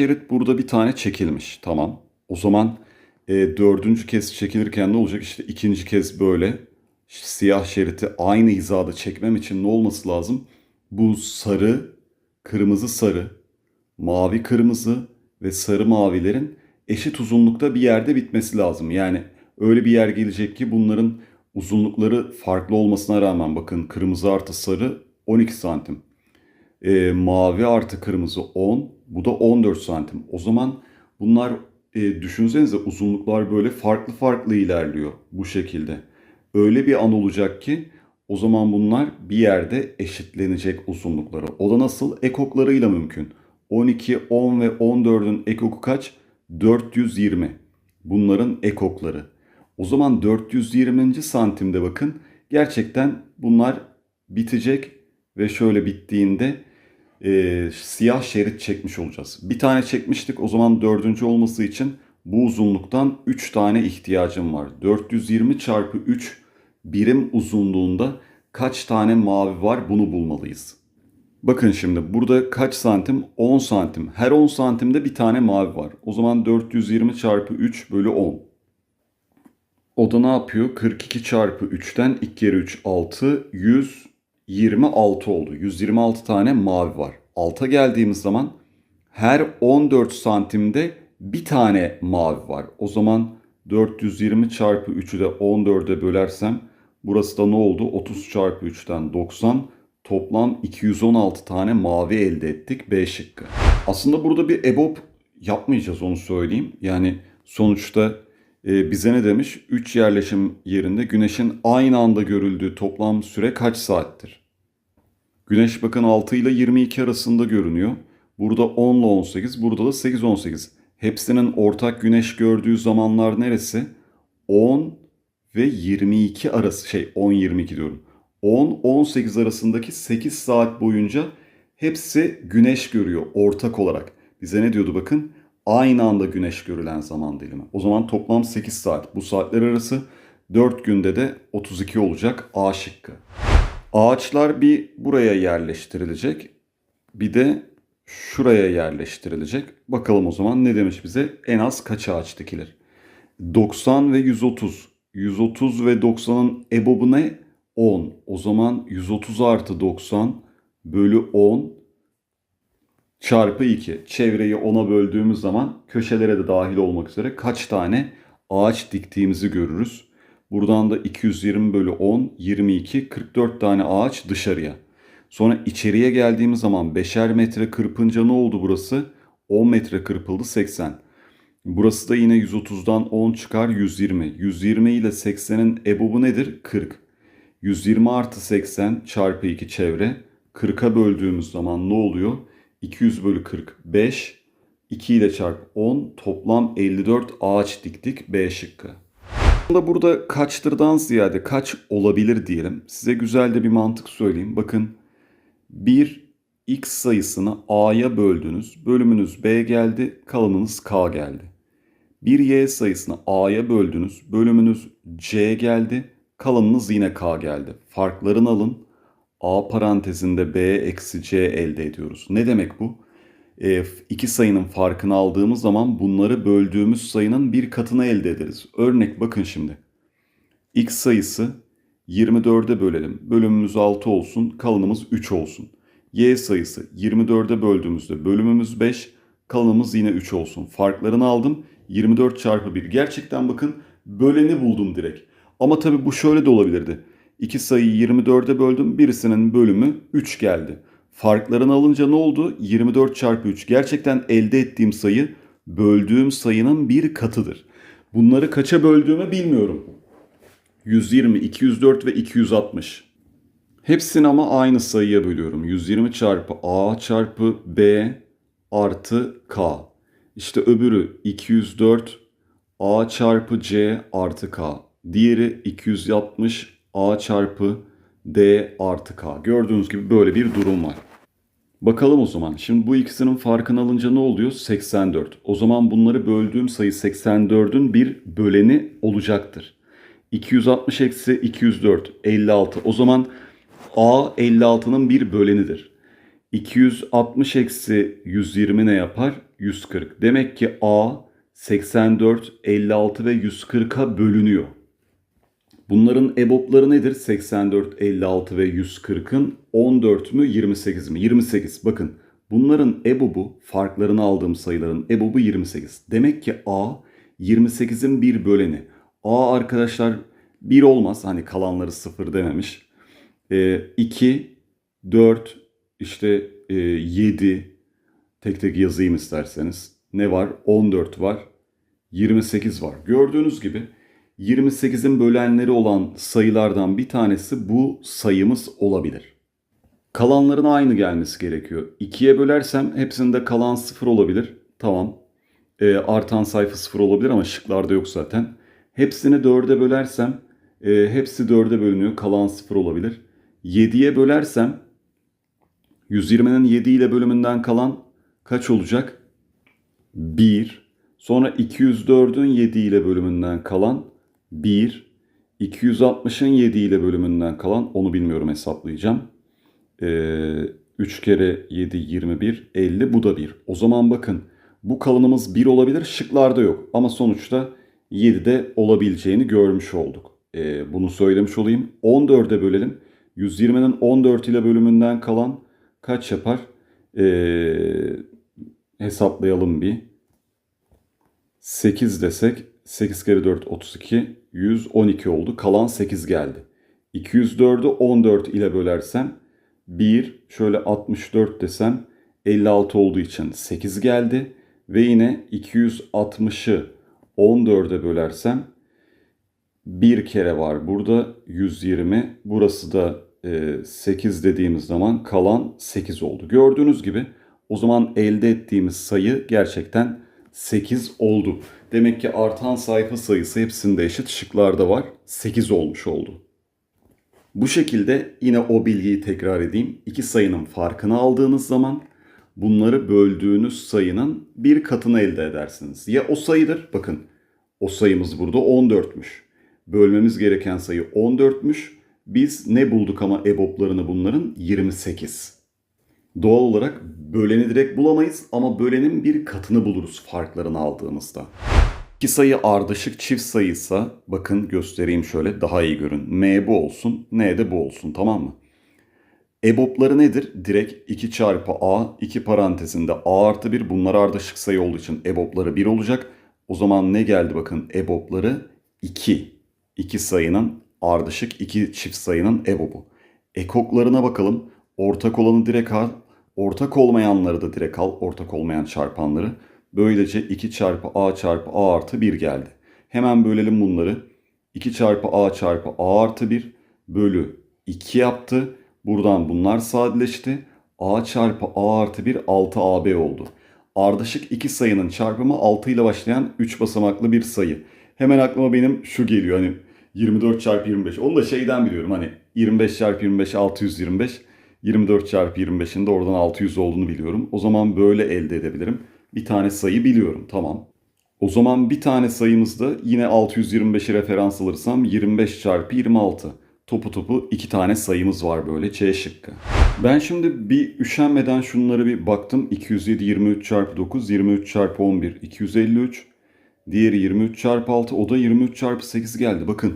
şerit burada bir tane çekilmiş. Tamam. O zaman e, dördüncü kez çekilirken ne olacak? İşte ikinci kez böyle siyah şeriti aynı hizada çekmem için ne olması lazım? Bu sarı, kırmızı sarı, mavi kırmızı ve sarı mavilerin eşit uzunlukta bir yerde bitmesi lazım. Yani öyle bir yer gelecek ki bunların uzunlukları farklı olmasına rağmen bakın kırmızı artı sarı 12 santim. E, mavi artı kırmızı 10. Bu da 14 santim. O zaman bunlar e, düşünsenize uzunluklar böyle farklı farklı ilerliyor bu şekilde. Öyle bir an olacak ki o zaman bunlar bir yerde eşitlenecek uzunlukları. O da nasıl? Ekoklarıyla mümkün. 12, 10 ve 14'ün ekoku kaç? 420. Bunların ekokları. O zaman 420. santimde bakın gerçekten bunlar bitecek ve şöyle bittiğinde e, siyah şerit çekmiş olacağız. Bir tane çekmiştik o zaman dördüncü olması için bu uzunluktan 3 tane ihtiyacım var. 420 çarpı 3 birim uzunluğunda kaç tane mavi var bunu bulmalıyız. Bakın şimdi burada kaç santim? 10 santim. Her 10 santimde bir tane mavi var. O zaman 420 çarpı 3 bölü 10. O da ne yapıyor? 42 çarpı 3'ten 2 kere 3 6 126 oldu. 126 tane mavi var. Alta geldiğimiz zaman her 14 santimde bir tane mavi var. O zaman 420 çarpı 3'ü de 14'e bölersem burası da ne oldu? 30 çarpı 3'ten 90 toplam 216 tane mavi elde ettik B şıkkı. Aslında burada bir EBOB yapmayacağız onu söyleyeyim. Yani sonuçta e, bize ne demiş? 3 yerleşim yerinde güneşin aynı anda görüldüğü toplam süre kaç saattir? Güneş bakın 6 ile 22 arasında görünüyor. Burada 10 ile 18, burada da 8 18. Hepsinin ortak güneş gördüğü zamanlar neresi? 10 ve 22 arası şey 10 22 diyorum. 10 18 arasındaki 8 saat boyunca hepsi güneş görüyor ortak olarak. Bize ne diyordu bakın? Aynı anda güneş görülen zaman dilimi. O zaman toplam 8 saat. Bu saatler arası 4 günde de 32 olacak A şıkkı. Ağaçlar bir buraya yerleştirilecek. Bir de şuraya yerleştirilecek. Bakalım o zaman ne demiş bize? En az kaç ağaç dikilir? 90 ve 130. 130 ve 90'ın ebobu ne? 10. O zaman 130 artı 90 bölü 10 çarpı 2. Çevreyi 10'a böldüğümüz zaman köşelere de dahil olmak üzere kaç tane ağaç diktiğimizi görürüz. Buradan da 220 bölü 10, 22, 44 tane ağaç dışarıya. Sonra içeriye geldiğimiz zaman 5'er metre kırpınca ne oldu burası? 10 metre kırpıldı 80. Burası da yine 130'dan 10 çıkar 120. 120 ile 80'in ebobu nedir? 40. 120 artı 80 çarpı 2 çevre. 40'a böldüğümüz zaman ne oluyor? 200 bölü 45. 2 ile çarp 10 toplam 54 ağaç diktik B şıkkı. Aslında burada kaçtırdan ziyade kaç olabilir diyelim. Size güzel de bir mantık söyleyeyim. Bakın bir x sayısını a'ya böldünüz. Bölümünüz b geldi, kalanınız k geldi. Bir y sayısını a'ya böldünüz. Bölümünüz c geldi, kalanınız yine k geldi. Farklarını alın. A parantezinde b eksi c elde ediyoruz. Ne demek bu? E, iki sayının farkını aldığımız zaman bunları böldüğümüz sayının bir katını elde ederiz. Örnek bakın şimdi. x sayısı 24'e bölelim. Bölümümüz 6 olsun, kalanımız 3 olsun. y sayısı 24'e böldüğümüzde bölümümüz 5, kalanımız yine 3 olsun. Farklarını aldım. 24 çarpı 1. Gerçekten bakın böleni buldum direkt. Ama tabii bu şöyle de olabilirdi. İki sayıyı 24'e böldüm. Birisinin bölümü 3 geldi. Farklarını alınca ne oldu? 24 çarpı 3. Gerçekten elde ettiğim sayı böldüğüm sayının bir katıdır. Bunları kaça böldüğümü bilmiyorum. 120, 204 ve 260. Hepsini ama aynı sayıya bölüyorum. 120 çarpı A çarpı B artı K. İşte öbürü 204 A çarpı C artı K. Diğeri 260 A çarpı D artı K. Gördüğünüz gibi böyle bir durum var. Bakalım o zaman. Şimdi bu ikisinin farkını alınca ne oluyor? 84. O zaman bunları böldüğüm sayı 84'ün bir böleni olacaktır. 260 eksi 204 56. O zaman A 56'nın bir bölenidir. 260 eksi 120 ne yapar? 140. Demek ki A 84, 56 ve 140'a bölünüyor. Bunların EBOB'ları nedir? 84, 56 ve 140'ın 14 mü 28 mi? 28. Bakın bunların EBOB'u farklarını aldığım sayıların EBOB'u 28. Demek ki A 28'in bir böleni. A arkadaşlar 1 olmaz. Hani kalanları 0 dememiş. E, 2, 4, işte e, 7 tek tek yazayım isterseniz. Ne var? 14 var. 28 var. Gördüğünüz gibi 28'in bölenleri olan sayılardan bir tanesi bu sayımız olabilir. Kalanların aynı gelmesi gerekiyor. 2'ye bölersem hepsinde kalan 0 olabilir. Tamam. E, artan sayfa 0 olabilir ama şıklarda yok zaten. Hepsini 4'e bölersem e, hepsi 4'e bölünüyor. Kalan 0 olabilir. 7'ye bölersem 120'nin 7 ile bölümünden kalan kaç olacak? 1. Sonra 204'ün 7 ile bölümünden kalan 1. 260'ın 7 ile bölümünden kalan onu bilmiyorum hesaplayacağım. Ee, 3 kere 7 21 50 bu da 1. O zaman bakın bu kalanımız 1 olabilir şıklarda yok ama sonuçta 7'de olabileceğini görmüş olduk. Ee, bunu söylemiş olayım. 14'e bölelim. 120'nin 14 ile bölümünden kalan kaç yapar? Ee, hesaplayalım bir. 8 desek 8 kere 4 32 112 oldu. Kalan 8 geldi. 204'ü 14 ile bölersem 1 şöyle 64 desem 56 olduğu için 8 geldi. Ve yine 260'ı 14'e bölersem bir kere var. Burada 120. Burası da e, 8 dediğimiz zaman kalan 8 oldu. Gördüğünüz gibi o zaman elde ettiğimiz sayı gerçekten 8 oldu. Demek ki artan sayfa sayısı hepsinde eşit şıklarda var. 8 olmuş oldu. Bu şekilde yine o bilgiyi tekrar edeyim. İki sayının farkını aldığınız zaman bunları böldüğünüz sayının bir katını elde edersiniz. Ya o sayıdır, bakın o sayımız burada 14'müş. Bölmemiz gereken sayı 14'müş. Biz ne bulduk ama EBOB'larını bunların 28. Doğal olarak böleni direkt bulamayız ama bölenin bir katını buluruz farklarını aldığımızda. İki sayı ardışık çift sayıysa bakın göstereyim şöyle daha iyi görün. M bu olsun, N de bu olsun tamam mı? EBOB'ları nedir? Direkt 2 çarpı A, 2 parantezinde A artı 1 bunlar ardışık sayı olduğu için EBOB'ları 1 olacak. O zaman ne geldi bakın EBOB'ları 2. 2 sayının ardışık 2 çift sayının EBOB'u. Ekoklarına bakalım. Ortak olanı direkt al. Ortak olmayanları da direkt al. Ortak olmayan çarpanları. Böylece 2 çarpı A çarpı A artı 1 geldi. Hemen bölelim bunları. 2 çarpı A çarpı A artı 1 bölü 2 yaptı. Buradan bunlar sadeleşti. A çarpı A artı 1 6AB oldu. Ardışık iki sayının çarpımı 6 ile başlayan 3 basamaklı bir sayı. Hemen aklıma benim şu geliyor hani 24 çarpı 25. Onu da şeyden biliyorum hani 25 çarpı 25 625. 24 çarpı 25'in de oradan 600 olduğunu biliyorum. O zaman böyle elde edebilirim. Bir tane sayı biliyorum tamam. O zaman bir tane sayımızda yine 625'i referans alırsam 25 çarpı 26. Topu topu iki tane sayımız var böyle C şıkkı. Ben şimdi bir üşenmeden şunları bir baktım. 207 23 çarpı 9, 23 çarpı 11, 253. Diğeri 23 çarpı 6, o da 23 çarpı 8 geldi. Bakın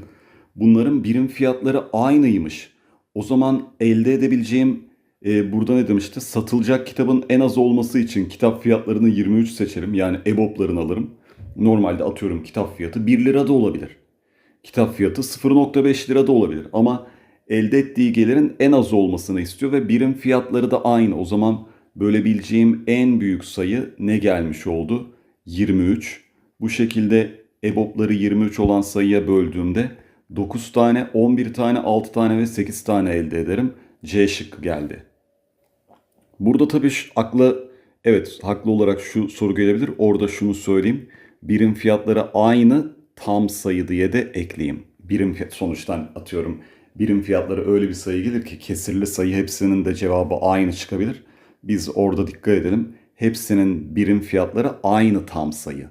bunların birim fiyatları aynıymış. O zaman elde edebileceğim e, burada ne demişti? Satılacak kitabın en az olması için kitap fiyatlarını 23 seçerim. Yani EBOB'larını alırım. Normalde atıyorum kitap fiyatı 1 lira da olabilir. Kitap fiyatı 0.5 lira da olabilir. Ama elde ettiği gelirin en az olmasını istiyor ve birim fiyatları da aynı. O zaman bölebileceğim en büyük sayı ne gelmiş oldu? 23. Bu şekilde EBOB'ları 23 olan sayıya böldüğümde 9 tane, 11 tane, 6 tane ve 8 tane elde ederim. C şıkkı geldi. Burada tabii şu- akla evet haklı olarak şu soru gelebilir. Orada şunu söyleyeyim. Birim fiyatları aynı tam sayı diye de ekleyeyim. Birim fiyat sonuçtan atıyorum. Birim fiyatları öyle bir sayı gelir ki kesirli sayı hepsinin de cevabı aynı çıkabilir. Biz orada dikkat edelim. Hepsinin birim fiyatları aynı tam sayı.